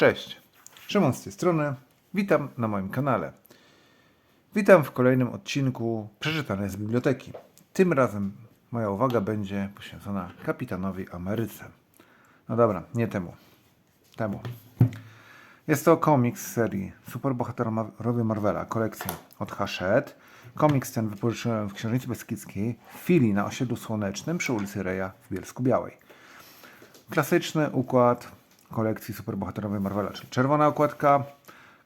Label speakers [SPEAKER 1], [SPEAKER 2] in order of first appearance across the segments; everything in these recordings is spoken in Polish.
[SPEAKER 1] Cześć, Szymon z tej strony. Witam na moim kanale. Witam w kolejnym odcinku przeczytanej z biblioteki. Tym razem moja uwaga będzie poświęcona kapitanowi Ameryce. No dobra, nie temu. Temu. Jest to komiks z serii Superbohaterowie Marvela, kolekcja od Hachette. Komiks ten wypożyczyłem w Księżnicy Beskidzkiej w chwili na osiedlu słonecznym przy ulicy Reja w Bielsku Białej. Klasyczny układ kolekcji Superbohaterowie Marvela, czyli czerwona okładka,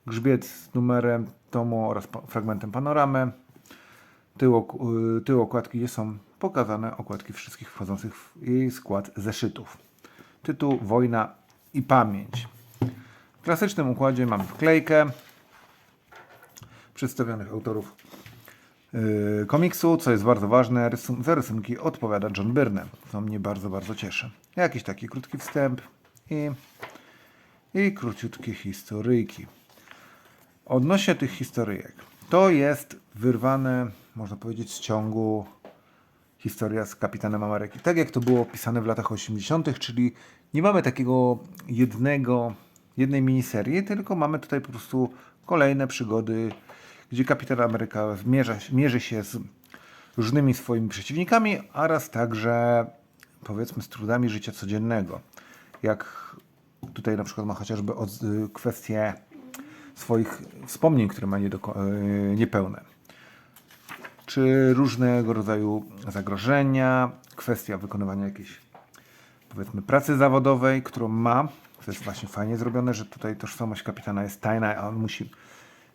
[SPEAKER 1] grzbiet z numerem tomu oraz fragmentem panoramy. Tył, y, tył okładki, są pokazane okładki wszystkich wchodzących w jej skład zeszytów. Tytuł Wojna i Pamięć. W klasycznym układzie mamy wklejkę przedstawionych autorów yy, komiksu, co jest bardzo ważne, za rysunki odpowiada John Byrne, co mnie bardzo, bardzo cieszy. Jakiś taki krótki wstęp i, i króciutkie historyjki. Odnośnie tych historyjek, to jest wyrwane, można powiedzieć, z ciągu historia z Kapitanem Ameryki. Tak jak to było opisane w latach 80., czyli nie mamy takiego jednego, jednej miniserii, tylko mamy tutaj po prostu kolejne przygody, gdzie Kapitan Ameryka mierza, mierzy się z różnymi swoimi przeciwnikami, oraz także powiedzmy z trudami życia codziennego. Jak tutaj na przykład ma chociażby od, y, swoich wspomnień, które ma y, niepełne czy różnego rodzaju zagrożenia, kwestia wykonywania jakiejś powiedzmy pracy zawodowej, którą ma. To jest właśnie fajnie zrobione, że tutaj tożsamość kapitana jest tajna, a on musi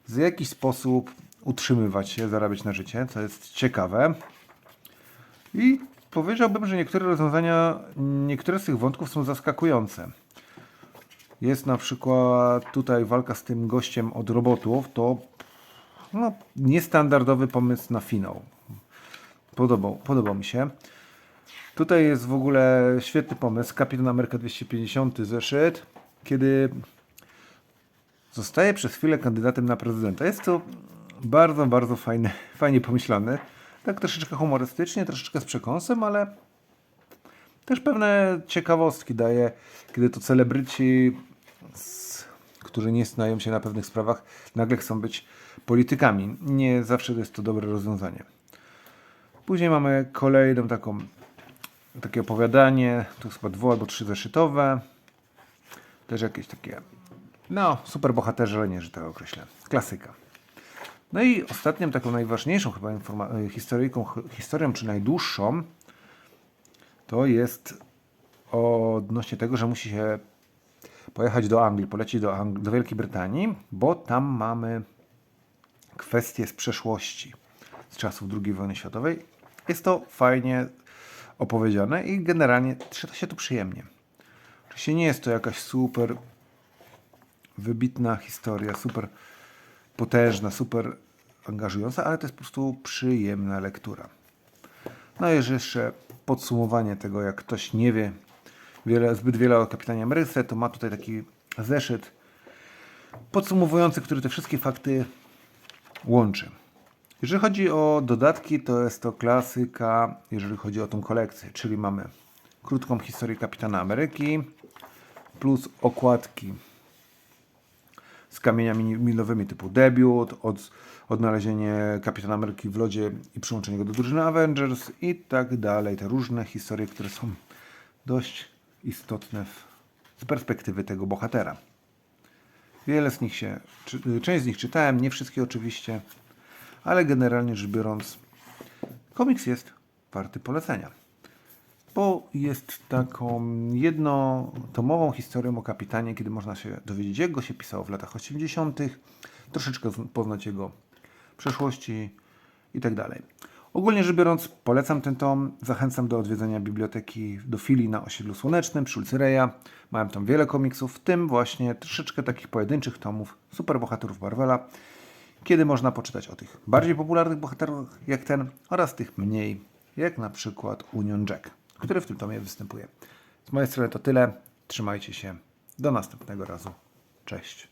[SPEAKER 1] w jakiś sposób utrzymywać się, zarabiać na życie, co jest ciekawe. I powiedziałbym, że niektóre rozwiązania, niektóre z tych wątków są zaskakujące. Jest na przykład tutaj walka z tym gościem od robotów, to no, niestandardowy pomysł na finał. Podobał, podobał mi się. Tutaj jest w ogóle świetny pomysł. Kapitan Ameryka 250 zeszyt, kiedy zostaje przez chwilę kandydatem na prezydenta. Jest to bardzo, bardzo fajne, fajnie pomyślane. Tak troszeczkę humorystycznie, troszeczkę z przekąsem, ale też pewne ciekawostki daje, kiedy to celebryci, którzy nie znają się na pewnych sprawach, nagle chcą być politykami. Nie zawsze jest to dobre rozwiązanie. Później mamy kolejną taką, takie opowiadanie, to chyba dwu albo trzy zeszytowe. Też jakieś takie, no, super bohaterzy, ale nie, że tak określę. Klasyka. No i ostatnią, taką najważniejszą chyba informa- historyjką, historią, czy najdłuższą, to jest odnośnie tego, że musi się pojechać do Anglii, polecieć do, Ang- do Wielkiej Brytanii, bo tam mamy kwestie z przeszłości, z czasów II wojny światowej. Jest to fajnie opowiedziane i generalnie czyta się to przyjemnie. Oczywiście nie jest to jakaś super wybitna historia, super potężna, super angażująca, ale to jest po prostu przyjemna lektura. No i jeszcze podsumowanie tego, jak ktoś nie wie wiele, zbyt wiele o Kapitanie Ameryce, to ma tutaj taki zeszyt podsumowujący, który te wszystkie fakty łączy. Jeżeli chodzi o dodatki, to jest to klasyka, jeżeli chodzi o tą kolekcję, czyli mamy krótką historię Kapitana Ameryki plus okładki z kamieniami milowymi typu debiut, od, odnalezienie Kapitana Ameryki w lodzie i przyłączenie go do drużyny Avengers i tak dalej. Te różne historie, które są dość istotne w, z perspektywy tego bohatera. Wiele z nich się, czy, część z nich czytałem, nie wszystkie oczywiście, ale generalnie rzecz biorąc, komiks jest warty polecenia. Bo jest taką jednotomową historią o kapitanie, kiedy można się dowiedzieć, jak go się pisało w latach 80., troszeczkę poznać jego przeszłości i tak. Ogólnie rzecz biorąc, polecam ten tom. Zachęcam do odwiedzenia biblioteki do filii na osiedlu słonecznym przy ulicy Reja. Mają tam wiele komiksów, w tym właśnie troszeczkę takich pojedynczych tomów superbohaterów Marvela, kiedy można poczytać o tych bardziej popularnych bohaterach jak ten oraz tych mniej, jak na przykład Union Jack, który w tym tomie występuje. Z mojej strony to tyle. Trzymajcie się. Do następnego razu. Cześć.